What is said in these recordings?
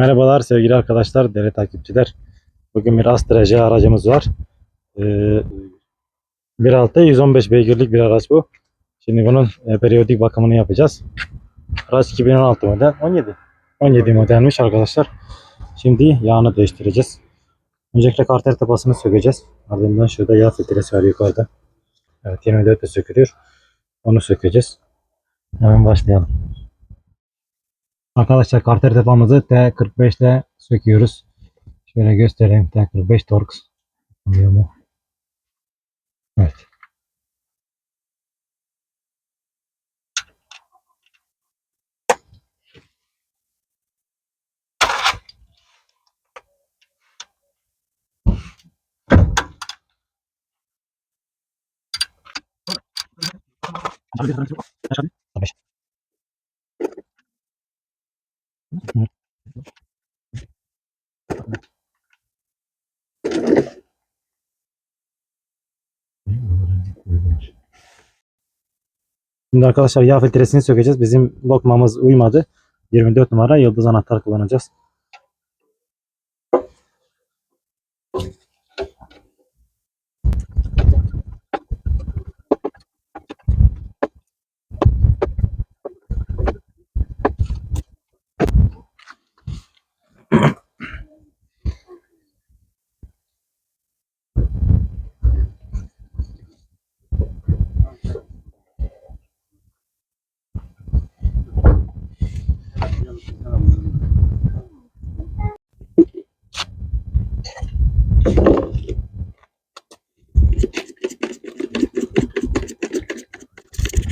Merhabalar sevgili arkadaşlar, değerli takipçiler. Bugün bir Astra J aracımız var. Ee, 1.6 115 beygirlik bir araç bu. Şimdi bunun e, periyodik bakımını yapacağız. Araç 2016 model, 17. 17 modelmiş arkadaşlar. Şimdi yağını değiştireceğiz. Öncelikle karter tapasını sökeceğiz. Ardından şurada yağ filtresi var yukarıda. Evet 24 de sökülüyor. Onu sökeceğiz. Hemen başlayalım. Arkadaşlar karter tapamızı T45 ile söküyoruz. Şöyle göstereyim. T45 Torx. Oluyor mu? Evet. Tabii. Şimdi arkadaşlar yağ filtresini sökeceğiz. Bizim lokmamız uymadı. 24 numara yıldız anahtar kullanacağız.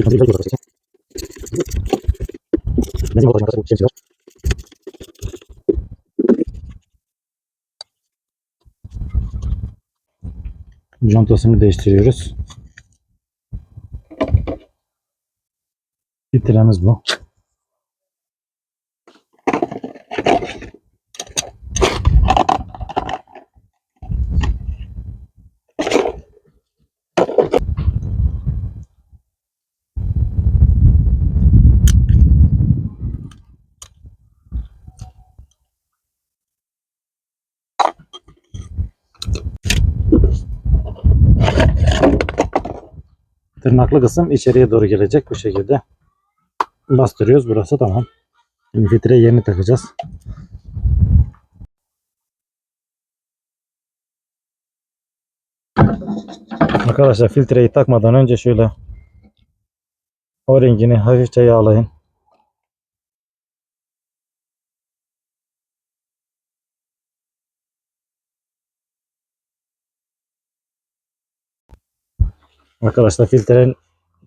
Voltajı arkadaşlar bu şemsiye var. Contasını değiştiriyoruz. Filtremiz bu. Tırnaklı kısım içeriye doğru gelecek bu şekilde. Bastırıyoruz. Burası tamam. Şimdi filtre yerini takacağız. Arkadaşlar filtreyi takmadan önce şöyle o rengini hafifçe yağlayın. Arkadaşlar filtrenin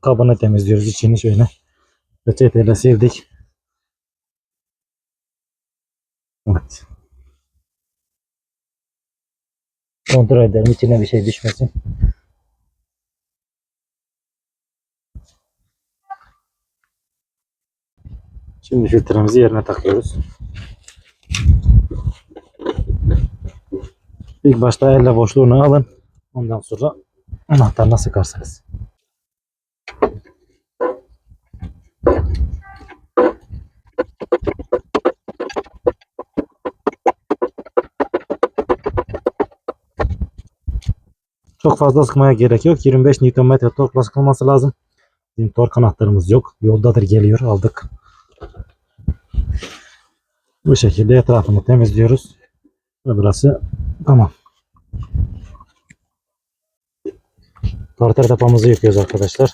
kabını temizliyoruz içini şöyle peçeteyle sildik. Evet. Kontrol edelim içine bir şey düşmesin. Şimdi filtremizi yerine takıyoruz. İlk başta elle boşluğunu alın. Ondan sonra anahtarla sıkarsınız. Çok fazla sıkmaya gerek yok. 25 Nm torkla sıkılması lazım. Bizim tork anahtarımız yok. Yoldadır geliyor. Aldık. Bu şekilde etrafını temizliyoruz. Ve burası tamam. Karter tapamızı yıkıyoruz arkadaşlar.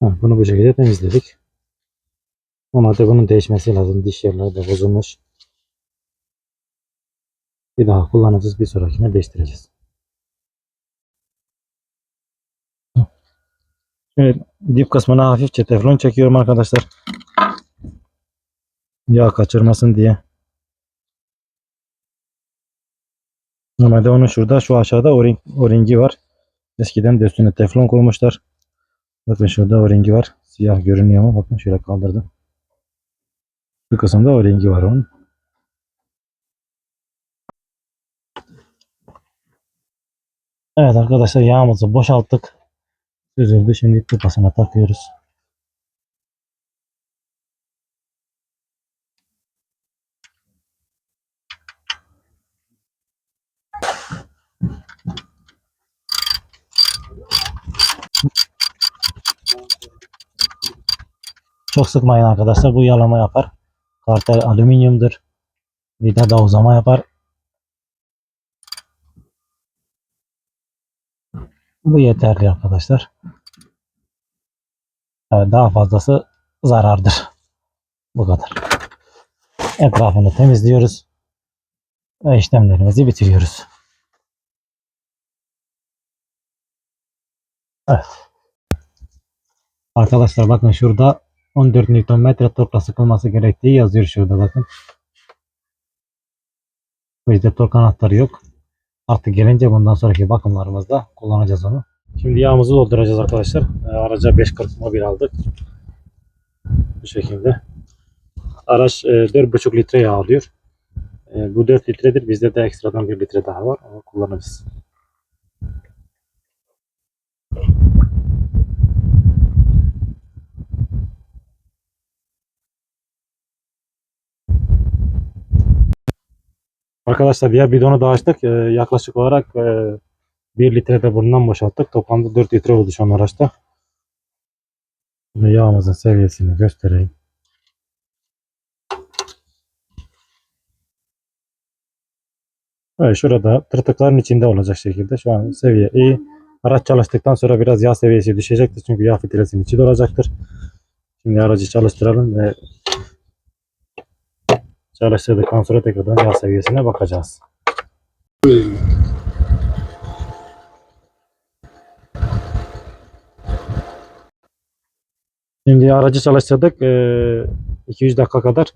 Bunu bu şekilde temizledik. Normalde bunun değişmesi lazım. Diş yerleri de bozulmuş. Bir daha kullanacağız. Bir sonrakine değiştireceğiz. Şöyle dip kısmına hafifçe teflon çekiyorum arkadaşlar. Yağ kaçırmasın diye. Normalde onun şurada şu aşağıda o-ring, o-ringi var. Eskiden de üstüne teflon koymuşlar. Bakın şurada o-ringi var. Siyah görünüyor ama bakın şöyle kaldırdım. Bu kısımda o-ringi var onun. Evet arkadaşlar yağımızı boşalttık. Süzüldü. Şimdi kupasına takıyoruz. Çok sıkmayın arkadaşlar. Bu yalama yapar. Kartel alüminyumdur. Vida da uzama yapar. Bu yeterli arkadaşlar. Daha fazlası zarardır. Bu kadar. Etrafını temizliyoruz. Ve işlemlerimizi bitiriyoruz. Evet. Arkadaşlar bakın şurada 14 Nm torkla sıkılması gerektiği yazıyor şurada bakın. Bizde tork anahtarı yok. Artık gelince bundan sonraki bakımlarımızda kullanacağız onu. Şimdi yağımızı dolduracağız arkadaşlar. Ee, Araca 540 mobil aldık. Bu şekilde. Araç e, 4,5 litre yağ alıyor. E, bu 4 litredir. Bizde de ekstradan 1 litre daha var. Onu kullanırız. Arkadaşlar diğer bidonu da açtık. Ee, yaklaşık olarak e, 1 litre de bundan boşalttık. Toplamda 4 litre oldu şu an araçta. Şimdi yağımızın seviyesini göstereyim. Evet, şurada tırtıkların içinde olacak şekilde şu an seviye iyi. Araç çalıştıktan sonra biraz yağ seviyesi düşecektir çünkü yağ filtresinin içi dolacaktır. Şimdi aracı çalıştıralım ve çalıştırdıktan sonra tekrardan yağ seviyesine bakacağız. Şimdi aracı çalıştırdık. 200 dakika kadar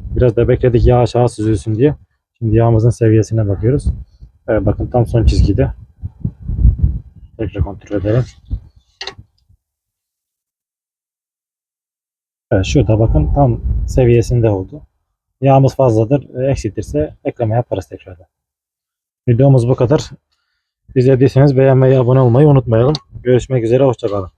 biraz da bekledik yağ aşağı süzülsün diye. Şimdi yağımızın seviyesine bakıyoruz. Bakın tam son çizgide. Tekrar kontrol edelim. Evet, şurada bakın tam seviyesinde oldu. Yağımız fazladır. E, Eksiltirse ekleme yaparız tekrardan. Videomuz bu kadar. İzlediyseniz beğenmeyi, abone olmayı unutmayalım. Görüşmek üzere, hoşçakalın.